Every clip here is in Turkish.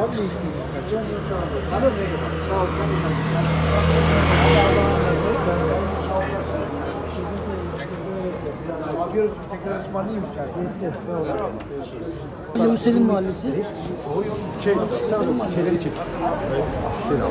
Ben de isteyeyim saçı. Hanım ne kadar? Sağ ol. Yapıyoruz. Tekrar ısmarlayayım istersen. Yavuz Selim Mahallesi. Şey, çıksana şeyleri çek. Şey al,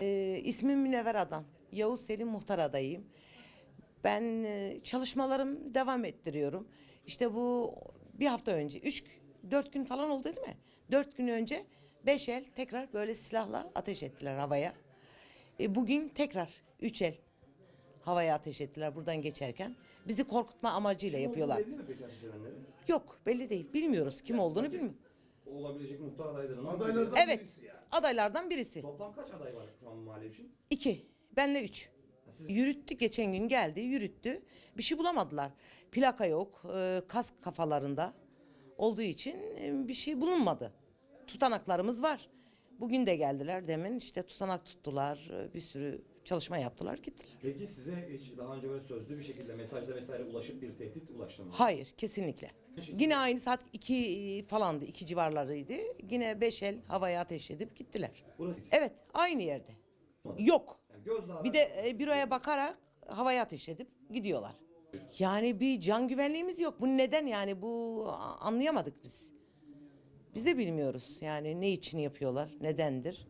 Ee, ismim Münevver Adam. Yavuz Selim Muhtar adayıyım. Ben e, çalışmalarım devam ettiriyorum. İşte bu bir hafta önce, üç, dört gün falan oldu değil mi? Dört gün önce beş el tekrar böyle silahla ateş ettiler havaya. E, bugün tekrar üç el havaya ateş ettiler buradan geçerken. Bizi korkutma amacıyla yapıyorlar. Belli mi peki ateşlenenlerin? Yok belli değil. Bilmiyoruz kim olduğunu bilmiyorum. Olabilecek muhtar adaylarının. Adaylardan Evet birisi yani. adaylardan birisi. Toplam kaç aday var şu an mahalle için? İki. Benle üç. siz- Yürüttü geçen gün geldi yürüttü. Bir şey bulamadılar. Plaka yok. e, kask kafalarında olduğu için e, bir şey bulunmadı. Tutanaklarımız var. Bugün de geldiler demin işte tutanak tuttular. Bir sürü çalışma yaptılar gittiler. Peki size hiç daha önce böyle sözlü bir şekilde mesajla vesaire ulaşıp bir tehdit ulaştı mı? Hayır kesinlikle. Yine aynı saat iki falandı. iki civarlarıydı. Yine beş el havaya ateş edip gittiler. Burası. Evet aynı yerde. Yok. Yani gözle Bir de e, büroya bakarak havaya ateş edip gidiyorlar. Yani bir can güvenliğimiz yok. Bu neden yani bu anlayamadık biz. Biz de bilmiyoruz yani ne için yapıyorlar, nedendir.